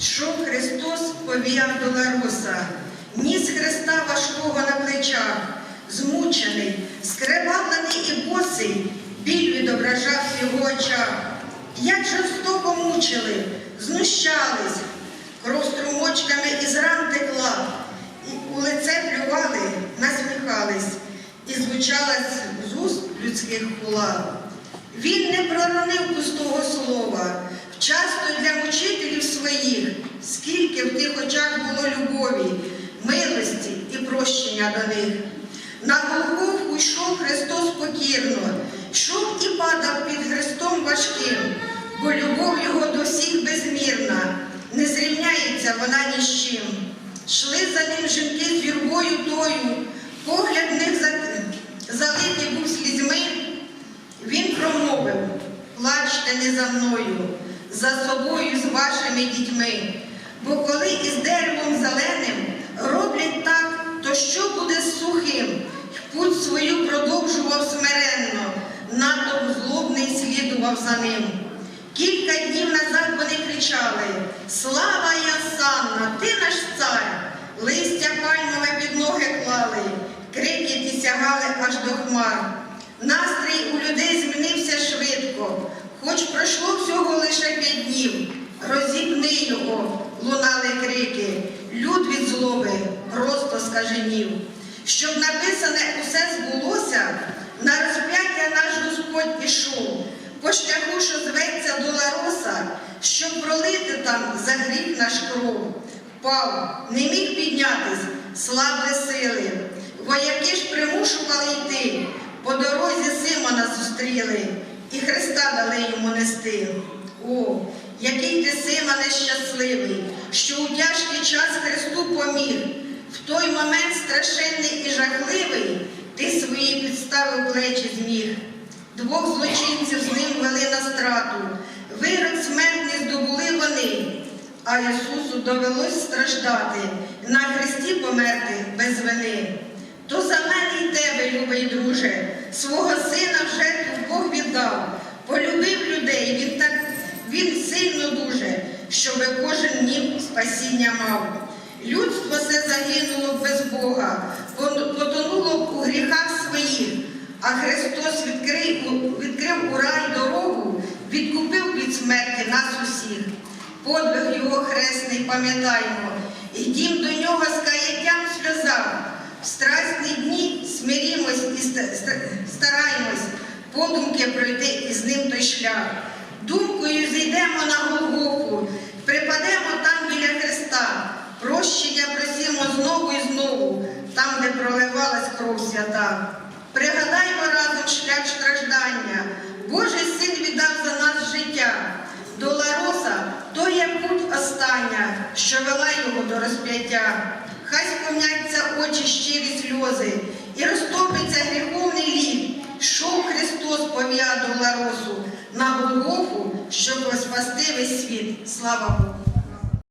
Йшов Христос повіяв Долороса, ніс Христа важкого на плечах, змучений, скребавлений і босий, біль відображав в його очах. Як жорстоко мучили, знущались, кров струмочками із ран текла, і у лице плювали, насміхались, і звучала з- з уст людських хула. Він не проронив пустого слова, вчасно для мучителів своїх, скільки в тих очах було любові, милості і прощення до них. На Голгофу йшов Христос покірно, йшов і падав під Христом важким, бо любов його до всіх безмірна, не зрівняється вона ні з чим. Шли за ним жінки з вірвою тою, погляд них залитий був слізьми. Він промовив, плачте не за мною, за собою з вашими дітьми. Бо коли із деревом зеленим роблять так, то що буде з сухим? Путь свою продовжував смиренно, натовп злобний слідував за ним. Кілька днів назад вони кричали: Слава Ясанна, ти наш цар! Листя пальмове під ноги клали, крики ті сягали аж до хмар. Настрій Розіпни його, лунали крики. Люд від злоби просто скаженів. Щоб написане усе збулося, на розп'яття наш Господь ішов, по шляху, що зветься Долороса, щоб пролити там за гріх наш кров. Впав, не міг піднятись, слабли сили. Вояки ж примушували йти, по дорозі Симона зустріли, і Христа дали йому нести. О, щасливий, що у тяжкий час Христу поміг. В той момент страшенний і жахливий ти свої підстави плечі зміг. Двох злочинців з ним вели на страту. Вирок смертний здобули вони, а Ісусу довелось страждати, на хресті померти без вини. То за мене й тебе, любий друже, свого сина в нім мав. Людство все загинуло без Бога, потонуло у гріхах своїх, а Христос відкрив, відкрив у рай дорогу, відкупив від смерті нас усіх. Подвиг його хресний пам'ятаємо, ідім до нього з каяттям в. В страсні дні смирімось і ста- ста- стараємось подумки пройти із ним той шлях. Думкою зійдемо на Голгофу, припадемо там біля Христа, прощення просимо знову і знову, там, де проливалась кров свята. Пригадаймо разом шлях страждання. Божий син віддав за нас життя. Долороса то є путь остання, що вела його до розп'яття. Хай сповняться очі щирі сльози, і розтопиться гріховний лід. Йшов Христос повія Долоросу на Голгофу, щоб спасти весь світ. Слава Богу!